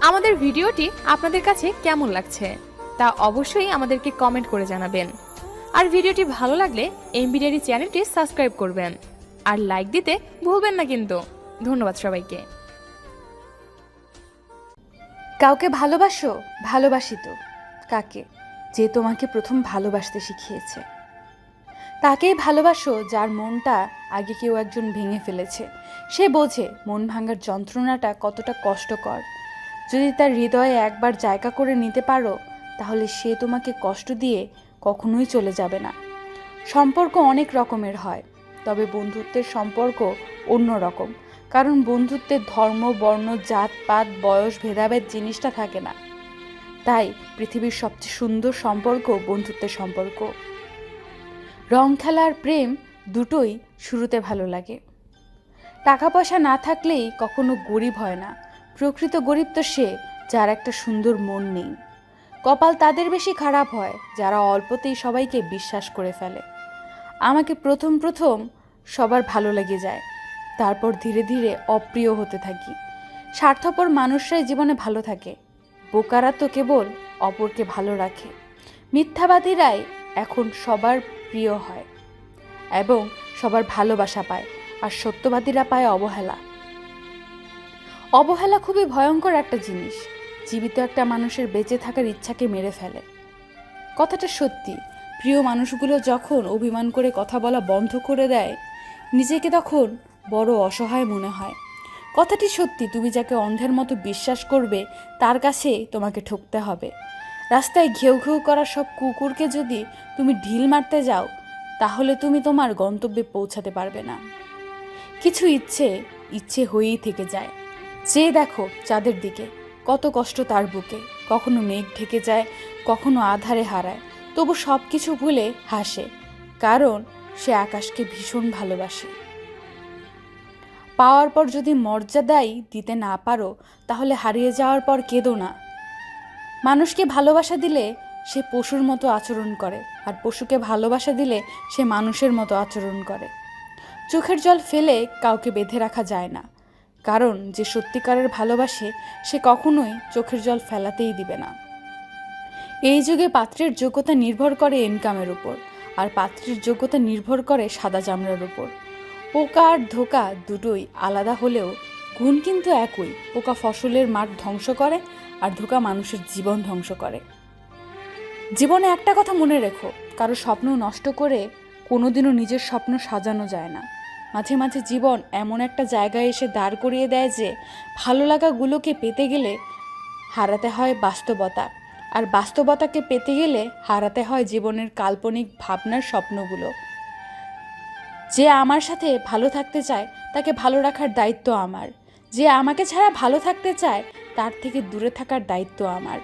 আমাদের ভিডিওটি আপনাদের কাছে কেমন লাগছে তা অবশ্যই আমাদেরকে কমেন্ট করে জানাবেন। আর ভিডিওটি ভালো লাগলে এমবি এমবিডিআরি চ্যানেলটি সাবস্ক্রাইব করবেন। আর লাইক দিতে ভুলবেন না কিন্তু। ধন্যবাদ সবাইকে। কাউকে ভালোবাসো, ভালোবাসি তো। কাকে? যে তোমাকে প্রথম ভালোবাসতে শিখিয়েছে। তাকেই ভালোবাসো যার মনটা আগে কেউ একজন ভেঙে ফেলেছে। সে বোঝে মন ভাঙার যন্ত্রণাটা কতটা কষ্টকর। যদি তার হৃদয়ে একবার জায়গা করে নিতে পারো, তাহলে সে তোমাকে কষ্ট দিয়ে কখনোই চলে যাবে না। সম্পর্ক অনেক রকমের হয়, তবে বন্ধুত্বের সম্পর্ক অন্য রকম, কারণ বন্ধুত্বের ধর্ম, বর্ণ জাতপাত বয়স, ভেদাভেদ জিনিসটা থাকে না। তাই পৃথিবীর সবচেয়ে সুন্দর সম্পর্ক বন্ধুত্বের সম্পর্ক। রং, খেলা আর প্রেম দুটোই শুরুতে ভালো লাগে। টাকা পয়সা না থাকলেই কখনো গরিব হয় না। প্রকৃত গরিব তো সে, যার একটা সুন্দর মন নেই। কপাল তাদের বেশি খারাপ হয়, যারা অল্পতেই সবাইকে বিশ্বাস করে ফেলে। আমাকে প্রথম প্রথম সবার ভালো লেগে যায়, তারপর ধীরে ধীরে অপ্রিয় হতে থাকি। স্বার্থপর মানুষরাই জীবনে ভালো থাকে, বোকারা তো কেবল অপরকে ভালো রাখে। মিথ্যাবাদীরাই এখন সবার প্রিয় হয় এবং সবার ভালোবাসা পায়, আর সত্যবাদীরা পায় অবহেলা। অবহেলা খুবই ভয়ঙ্কর একটা জিনিস। জীবিত একটা মানুষের বেঁচে থাকার ইচ্ছাকে মেরে ফেলে। কথাটা সত্যি। প্রিয় মানুষগুলো যখন অভিমান করে কথা বলা বন্ধ করে দেয়, নিজেকে তখন বড় অসহায় মনে হয়। কথাটি সত্যি, তুমি যাকে অন্ধের মতো বিশ্বাস করবে, তার কাছে তোমাকে ঠকতে হবে। রাস্তায় ঘেউ ঘেউ করা সব কুকুরকে যদি তুমি ঢিল মারতে যাও, তাহলে তুমি তোমার গন্তব্যে পৌঁছাতে পারবে না। কিছু ইচ্ছে ইচ্ছে হয়েই থেকে যায়। চেয়ে দেখো চাঁদের দিকে। কত কষ্ট তার বুকে। কখনো মেঘ ঢেকে যায়, কখনো আধারে হারায়। তবু সব কিছু ভুলে হাসে, কারণ সে আকাশকে ভীষণ ভালোবাসে। পাওয়ার পর যদি মর্যাদাই দিতে না পারো, তাহলে হারিয়ে যাওয়ার পর কেঁদো না। মানুষকে ভালোবাসা দিলে সে পশুর মতো আচরণ করে, আর পশুকে ভালোবাসা দিলে সে মানুষের মতো আচরণ করে। চোখের জল ফেলে কাউকে বেঁধে রাখা যায় না। কারণ যে সত্যিকারের ভালোবাসে সে কখনোই চোখের জল ফেলাতেই দিবে না। এই যুগে পাত্রের যোগ্যতা নির্ভর করে ইনকামের উপর, আর পাত্রের যোগ্যতা নির্ভর করে সাদা চামড়ার উপর। পোকা আর ধোকা দুটোই আলাদা হলেও গুণ কিন্তু একই, পোকা ফসলের মাঠ ধ্বংস করে আর ধোকা মানুষের জীবন ধ্বংস করে। জীবনে একটা কথা মনে রেখো, কারও স্বপ্ন নষ্ট করে কোনোদিনও নিজের স্বপ্ন সাজানো যায় না। মাঝে মাঝে জীবন এমন একটা জায়গায় এসে দাঁড় করিয়ে দেয় যে ভালো লাগাগুলোকে পেতে গেলে হারাতে হয় বাস্তবতা। আর বাস্তবতাকে পেতে গেলে হারাতে হয় জীবনের কাল্পনিক ভাবনার স্বপ্নগুলো। যে আমার সাথে ভালো থাকতে চায়, তাকে ভালো রাখার দায়িত্ব আমার। যে আমাকে ছাড়া ভালো থাকতে চায়, তার থেকে দূরে থাকার দায়িত্ব আমার।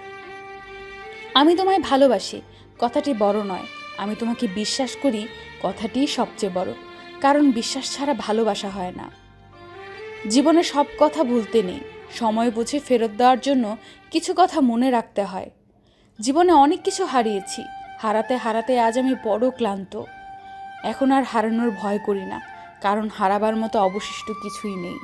আমি তোমায় ভালোবাসি, কথাটি বড় নয়। আমি তোমাকে বিশ্বাস করি, কথাটিই সবচেয়ে বড়। কারণ বিশ্বাস ছাড়া ভালোবাসা হয় না। জীবনে সব কথা ভুলতে নেই। সময় বুঝে ফেরত দেওয়ার জন্য কিছু কথা মনে রাখতে হয়। জীবনে অনেক কিছু হারিয়েছি। হারাতে হারাতে আজ আমি বড় ক্লান্ত। এখন আর হারানোর ভয় করি না, কারণ হারাবার মতো অবশিষ্ট কিছুই নেই।